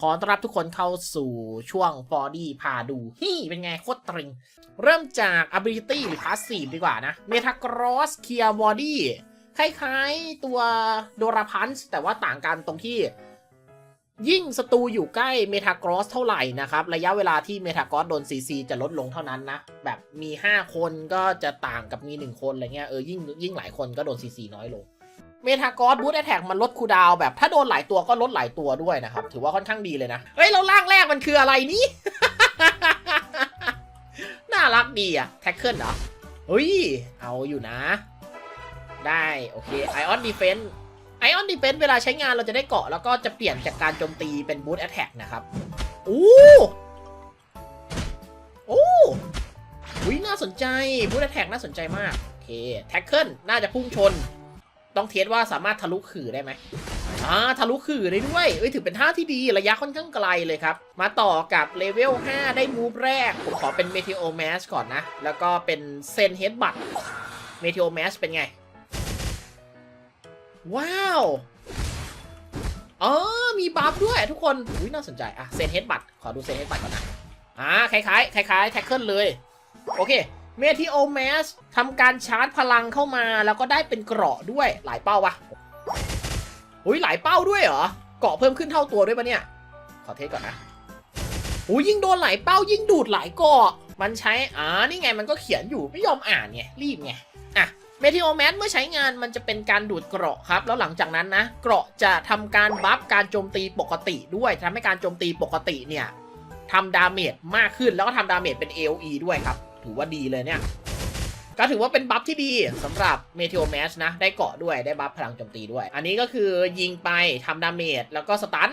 ขอต้อนรับทุกคนเข้าสู่ช่วงฟอร์ดี้พาดูฮี่เป็นไงโคตรตรึง เริ่มจาก ability หรือ passive ดีกว่านะ Metagross Clear Body คล้ายๆตัวโดราพันส์แต่ว่าต่างกันตรงที่ ยิ่งศัตรูอยู่ใกล้เมทากรอสเท่าไหร่นะครับ ระยะเวลาที่เมทากรอสโดน CC จะลดลงเท่านั้นนะ แบบมี 5 คนก็จะต่างกับมี 1 คนอะไรเงี้ยเออยิ่งยิ่งหลายคนก็โดน CC น้อยลง เมทากอสบูทแอทแทกมันลดคูดาวแบบถ้าโดนหลายตัวก็ลดหลายตัวด้วยนะครับ ถือว่าค่อนข้างดีเลยนะ เฮ้ย เราล่างแรกมันคืออะไรนี่ น่ารักดีอะแท็กเกิลเหรอเฮ้ย เอาอยู่นะ ได้ โอเคไอออนดีเฟนไอออนดีเฟนเวลาใช้งานเราจะได้เกาะแล้วก็จะเปลี่ยนจากการโจมตีเป็นบูทแอ t แทกนะครับโอ้โอ้วิน่าสนใจบูทแอ t แทกน่าสนใจมาก โอเค แท็กเกิลน่าจะพุ่งชน ต้องเทสว่าสามารถทะลุขื่อได้ไหมอ่าทะลุขื่อได้ด้วยเอ้ยถือเป็นท่าที่ดีระยะค่อนข้างไกลเลยครับ มาต่อกับเลเวล 5 ได้มูฟแรก ผมขอเป็น Meteo Mash ก่อนนะ แล้วก็เป็นเซนเฮดบัต Meteo Mash เป็นไง ว้าวอ๋อมีบัฟด้วยทุกคน อุ้ยน่าสนใจ อะ เซนเฮดบัตขอดูเซนเฮดบัตก่อนนะ อ่าคล้ายๆคล้ายๆแท็กเกิลเลย โอเค เมทิโอแมสทำการชาร์จพลังเข้ามาแล้วก็ได้เป็นเกราะด้วยหลายเป้าวะอุ้ยหลายเป้าด้วยเหรอ เกราะเพิ่มขึ้นเท่าตัวด้วยปะเนี่ย ขอเทสก่อนนะอุ้ยยิ่งโดนหลายเป้ายิ่งดูดหลายเกราะ มันใช้ อ่า นี่ไงมันก็เขียนอยู่ไม่ยอมอ่านไง รีบไง อะเมทิโอแมสเมื่อใช้งานมันจะเป็นการดูดเกราะครับ แล้วหลังจากนั้นนะ เกราะจะทำการบัฟการโจมตีปกติด้วยทำให้การโจมตีปกติเนี่ยทำดาเมจมากขึ้นแล้วก็ทำดาเมจเป็น AOE ด้วยครับ ถือว่าดีเลยเนี่ย ก็ถือว่าเป็นบัฟที่ดีสำหรับเมทิโอแมสนะ ได้เกาะด้วยได้บัฟพลังโจมตีด้วย อันนี้ก็คือยิงไปทำดาเมจแล้วก็สตัน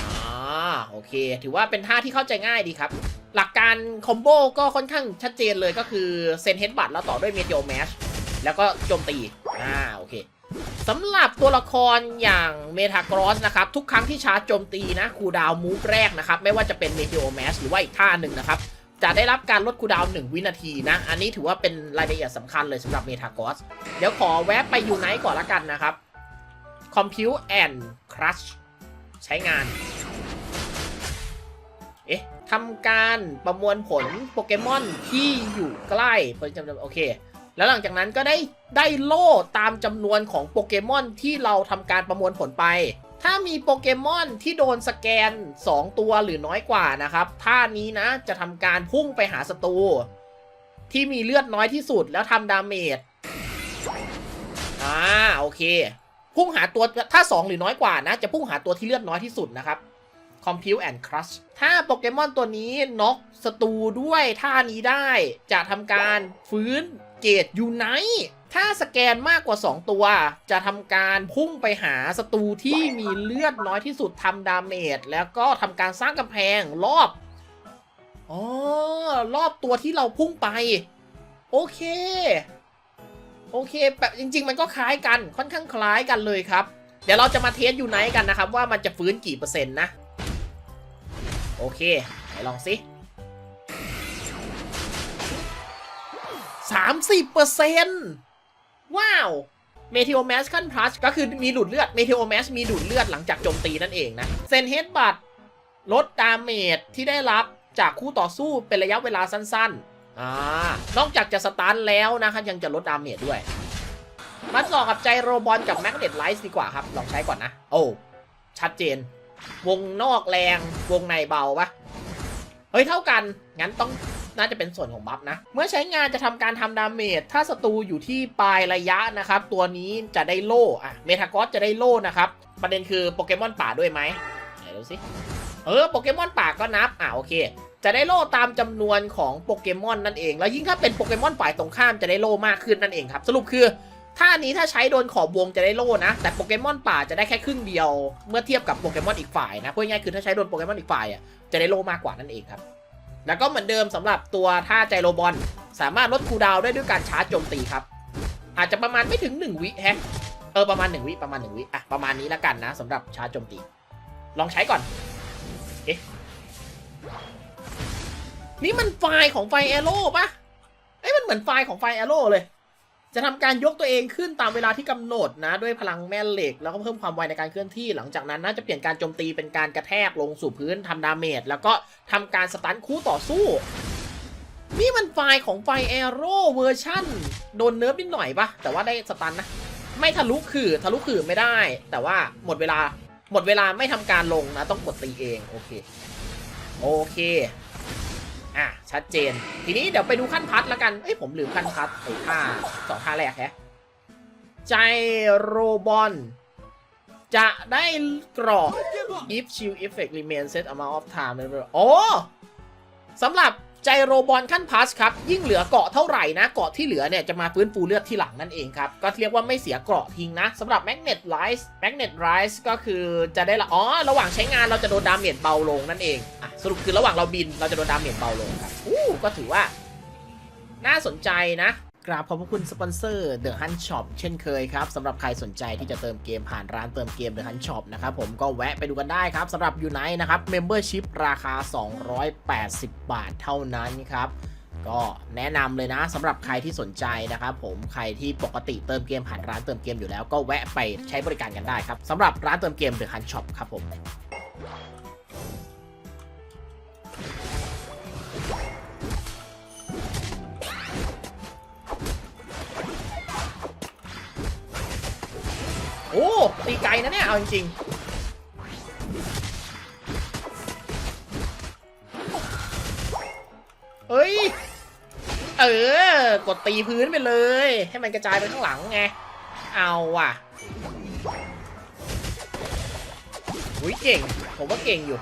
อ่าโอเค ถือว่าเป็นท่าที่เข้าใจง่ายดีครับ หลักการคอมโบก็ค่อนข้างชัดเจนเลยก็คือเซนเฮดบัตแล้วต่อด้วยเมทิโอแมสแล้วก็โจมตีอ่าโอเคสำหรับตัวละครอย่างเมทากรอสนะครับ ทุกครั้งที่ชาร์จโจมตีนะคูดาวมูฟแรกนะครับ ไม่ว่าจะเป็นเมทิโอแมสหรือว่าอีกท่าหนึ่งนะครับ จะได้รับการลดคูดาวน์หนึ่งวินาทีนะ อันนี้ถือว่าเป็นรายละเอียดสำคัญเลยสำหรับเมทากอส เดี๋ยวขอแวะไปยูไนต์ก่อนละกันนะครับ Compute and Crush ใช้งาน เอ๊ะทำการประมวลผลโปเกมอนที่อยู่ใกล้จำโอเค แล้วหลังจากนั้นก็ได้ได้โล่ตามจำนวนของโปเกมอนที่เราทำการประมวลผลไป ถ้ามีโปเกมอนที่โดนสแกน 2 ตัวหรือน้อยกว่านะครับท่านี้นะจะทำการพุ่งไปหาศัตรูที่มีเลือดน้อยที่สุดแล้วทำดาเมจอ่าโอเค พุ่งหาตัวถ้า 2 หรือน้อยกว่านะ จะพุ่งหาตัวที่เลือดน้อยที่สุดนะครับ Compute and Crush ถ้าโปเกมอนตัวนี้น็อกศัตรูด้วยท่านี้ได้ จะทำการฟื้นเกตยูไนท์ ถ้าสแกนมากกว่า 2 ตัว จะทำการพุ่งไปหาศัตรูที่มีเลือดน้อยที่สุดทำดาเมจแล้วก็ทำการสร้างกำแพงรอบอ๋อรอบตัวที่เราพุ่งไป โอเค โอเคแบบจริง ๆ มันก็คล้ายกันค่อนข้างคล้ายกันเลยครับ เดี๋ยวเราจะมาเทสอยู่ไหนกันนะครับ ว่ามันจะฟื้นกี่เปอร์เซ็นต์นะ โอเคไหนลองสิสามสิเปอร์เซ็นต์ ว้าวเมทิโอแมสขั้นพลัสก็คือมีดูดเลือดเมทิโอแมสมีดูดเลือดหลังจากโจมตีนั่นเองนะเซนเฮดบัตลดดาเมจที่ได้รับจากคู่ต่อสู้เป็นระยะเวลาสั้นๆอ่านอกจากจะสตาร์ทแล้วนะครับยังจะลดดาเมจด้วย มาต่อกับใจโรบอลกับแมกเนตไลท์ดีกว่าครับ ลองใช้ก่อนนะ โอ้ชัดเจน วงนอกแรงวงในเบาปะเฮ้ยเท่ากันงั้นต้อง น่าจะเป็นส่วนของบัฟนะ เมื่อใช้งานจะทำการทำดาเมจ ถ้าศัตรูอยู่ที่ปลายระยะนะครับ ตัวนี้จะได้โล่อะเมทากอสจะได้โล่นะครับ ประเด็นคือโปเกมอนป่าด้วยไหมไหนดูสิ เออ โปเกมอนป่าก็นับ อะโอเค จะได้โล่ตามจำนวนของโปเกมอนนั่นเอง แล้วยิ่งถ้าเป็นโปเกมอนฝ่ายตรงข้ามจะได้โล่มากขึ้นนั่นเองครับ สรุปคือท่าอันนี้ถ้าใช้โดนขอบวงจะได้โล่นะ แต่โปเกมอนป่าจะได้แค่ครึ่งเดียว เมื่อเทียบกับโปเกมอนอีกฝ่ายนะพูดง่ายคือถ้าใช้โดนโปเกมอนอีกฝ่ายอะจะได้โล่มากกว่านั่นเองครับ แล้วก็เหมือนเดิมสำหรับตัวท่าใจโรบอล สามารถลดคูดาวได้ด้วยการชาร์จโจมตีครับ อาจจะประมาณไม่ถึง 1 วิแฮะเออประมาณ 1 วิประมาณ 1 วิอะประมาณนี้แล้วกันนะสำหรับชาร์จโจมตี ลองใช้ก่อนเอ๊ะนี่มันไฟล์ของไฟแอโร่ปะเอ้ยมันเหมือนไฟล์ของไฟแอโร่เลย จะทำการยกตัวเองขึ้นตามเวลาที่กำหนดนะ ด้วยพลังแม่เหล็ก แล้วก็เพิ่มความไวในการเคลื่อนที่ หลังจากนั้นน่าจะเปลี่ยนการโจมตีเป็นการกระแทกลงสู่พื้นทำดาเมจแล้วก็ทำการสตันคู่ต่อสู้ นี่มันไฟล์ของไฟแอโร่เวอร์ชั่นโดนเนิร์ฟนิดหน่อยปะแต่ว่าได้สตันนะ ไม่ทะลุขื่อทะลุขื่อไม่ได้ แต่ว่าหมดเวลาหมดเวลาไม่ทำการลงนะ ต้องกดตีเองโอเคโอเค อะชัดเจน ทีนี้เดี๋ยวไปดูขั้นพัดแล้วกันเอ้ยผมลืมขั้นพัดไอ้ท่าสองท่าแรกแฮะใจโรบอลจะได้กรอบ if shield effect remain set amount of time โอ้สำหรับใจโรบอลขั้นพัสครับ ยิ่งเหลือเกาะเท่าไหร่นะ เกาะที่เหลือเนี่ยจะมาฟื้นฟูเลือดที่หลังนั่นเองครับ ก็เรียกว่าไม่เสียเกราะทิ้งนะสำหรับ Magnet Rise Magnet Rise ก็คือจะได้ละอ๋อ ระหว่างใช้งานเราจะโดนดาเมจเบาลงนั่นเอง สรุปคือระหว่างเราบินเราจะโดนดาเมจเบาลงครับอู้ก็ถือว่า น่าสนใจนะกราบขอบพระคุณสปอนเซอร์ The Hunt Shop เช่นเคยครับสำหรับใครสนใจที่จะเติมเกมผ่านร้านเติมเกม The Hunt Shop นะครับผมก็แวะไปดูกันได้ครับสำหรับ Unite นะครับ Membership ราคา 280 บาทเท่านั้นครับ ก็แนะนำเลยนะสำหรับใครที่สนใจนะครับผมใครที่ปกติเติมเกมผ่านร้านเติมเกมอยู่แล้วก็แวะไปใช้บริการกันได้ครับสำหรับร้านเติมเกม The Hunt Shop ครับผม ไกลนะเนี่ย เอาจริงๆเฮ้ย เออ กดตีพื้นไปเลย ให้มันกระจายไปข้างหลังไง เอาว่ะอุ้ยเก่ง ผมว่าเก่งอยู่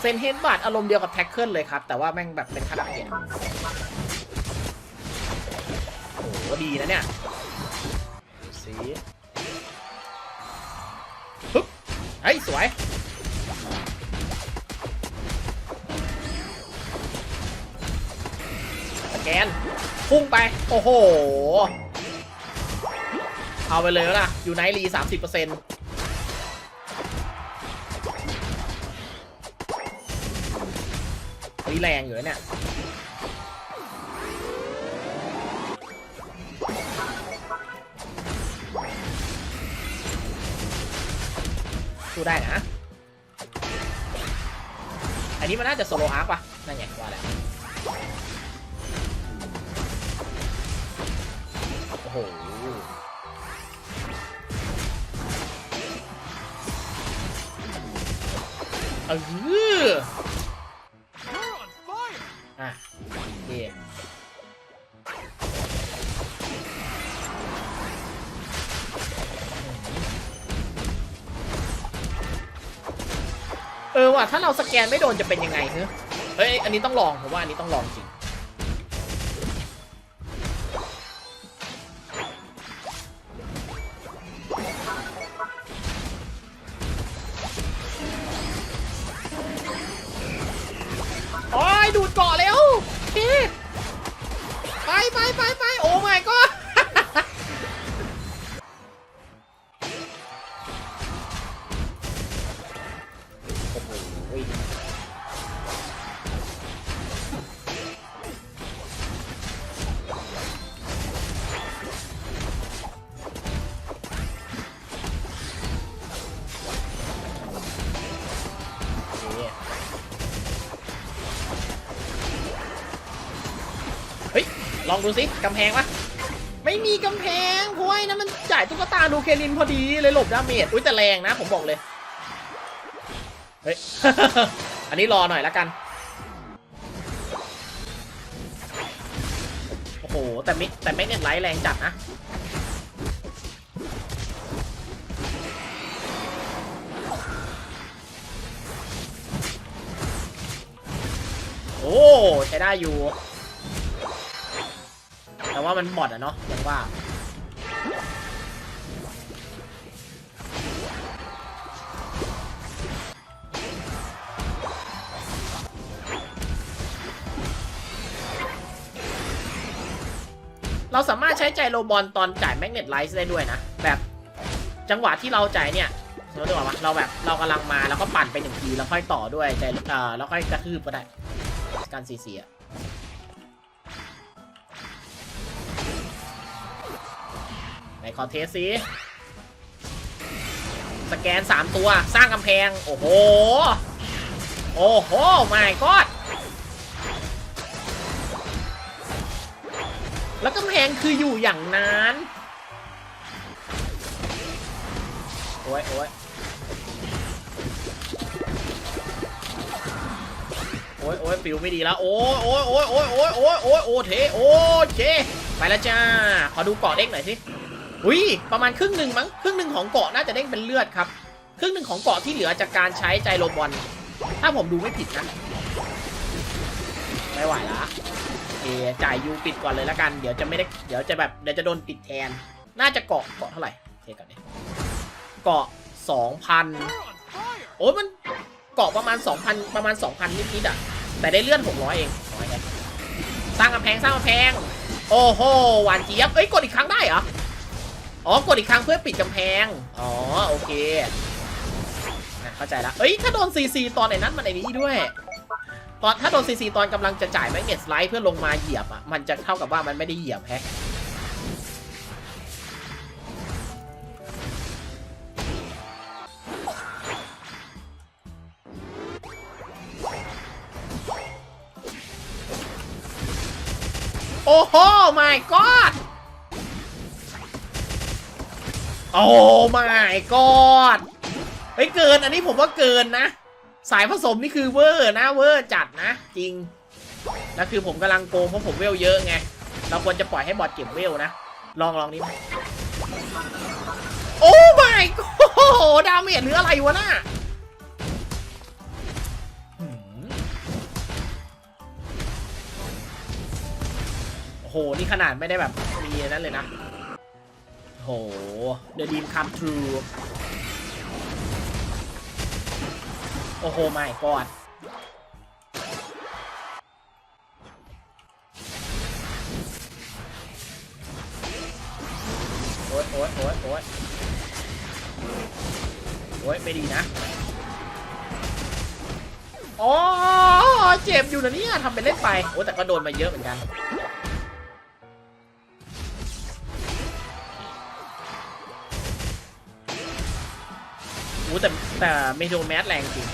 เซนเฮดบัตอารมณ์เดียวกับแท็กเกิลเลยครับ แต่ว่าแม่งแบบเป็นคาราเกตโอ้โหดีนะเนี่ย สีปึ๊บเฮ้ย สวย สแกน พุ่งไป โอ้โห เอาไปเลยล่ะ อยู่ไนรีสามสิบเปอร์เซ็นต์ีแรงอยู่เนี่ย สู้ได้นะ อันนี้มันน่าจะโซโลอาร์คป่ะนั่นไงว่าแล้วโอ้โหเอออะ อเออว่ะถ้าเราสแกนไม่โดนจะเป็นยังไงเฮ้ยเฮ้ยอันนี้ต้องลองผมว่าอันนี้ต้องลองจริงโอ้ยดูดเกาะแล้วพี่ ลองดูสิกำแพงปะไม่มีกำแพงเพราะว่าไอ้นั้นมันจ่ายตุ๊กตาดูเคลินพอดีเลยหลบดาเมจอุ้ยแต่แรงนะ ผมบอกเลยเฮ้ย อันนี้รอหน่อยแล้วกัน โอ้โห แต่มิแต่ไม่เนี่ยไลท์แรงจัดนะ โอ้ ใช้ได้อยู่ ว่ามันบอดอะเนาะยังว่าเราสามารถใช้ใจโลบอลตอนจ่ายแมกเนตไลท์ได้ด้วยนะ แบบจังหวะที่เราจ่ายเนี่ยสมมติว่าเราแบบเรากำลังมาแล้วก็ปั่นไปหนึ่งทีแล้วค่อยต่อด้วยใจเออแล้วค่อยกระทืบก็ได้การซีเสีย ไหนขอเทสซิสแกน 3 ตัวสร้างกำแพง โอ้โห โอ้โหไม่กอดแล้วกำแพงคืออยู่อย่างนั้น โอ้ยโอ้ยโอ้ยโอ้ยฟิวไม่ดีแล้ว โอ้ยโอ้ยโอ้ยโอ้ยโอ้ยโอ้ยโอ้ยโอเทโอเค ไปแล้วจ้า ขอดูเกาะเด้งหน่อยสิ อุ้ยประมาณครึ่งหนึ่งมั้งครึ่งหนึ่งของเกาะน่าจะเด้งเป็นเลือดครับ ครึ่งหนึ่งของเกาะที่เหลือจากการใช้ใจโรบอลถ้าผมดูไม่ผิดนะไม่ไหวละโอจ่ายยูปิดก่อนเลยละกัน เดี๋ยวจะไม่ได้เดี๋ยวจะแบบเดี๋ยวจะโดนปิดแทน น่าจะเกาะเกาะเท่าไหร่เทกันดิเกาะสองพันโอ้ยมันเกาะประมาณสองพันประมาณสองพันนิดๆอะ แต่ได้เลื่อนหกร้อยเองน้อยไงสร้างกำแพงสร้างกำแพง โอ้โหหวานเจี๊ยบเอ้ยกดอีกครั้งได้เหรอ อ๋อกดอีกครั้งเพื่อปิดกำแพง อ๋อโอเคนะเข้าใจละเอ้ยถ้าโดนซีซีตอนไหนนั้นมันไอ้นี้ด้วย ตอนถ้าโดนซีซีตอนกำลังจะจ่ายแมกเนตสไลด์เพื่อลงมาเหยียบอะมันจะเท่ากับว่ามันไม่ได้เหยียบแฮะโอ้โห my god โอ้ my god เฮ้ยเกินอันนี้ผมว่าเกินนะ สายผสมนี่คือเวอร์นะเวอร์จัดนะ จริงแล้วคือผมกำลังโกงเพราะผมเวลเยอะไง เราควรจะปล่อยให้บอทเก็บเวลนะ ลองลองนี้โอ้ my god ดาเมจหรืออะไรวะน่ะหืมโอ้โห นี่ขนาดไม่ได้แบบมีนั้นเลยนะ โห The Dream Come True โอ้โห my god โอ๊ยโอ๊ยโอ๊ยโอ๊ยโอ๊ยไม่ดีนะอ๋อเจ็บอยู่นะเนี่ยทำเป็นเล่นไป โอ้แต่ก็โดนมาเยอะเหมือนกัน แต่แต่เมโทรแมสแรงจริง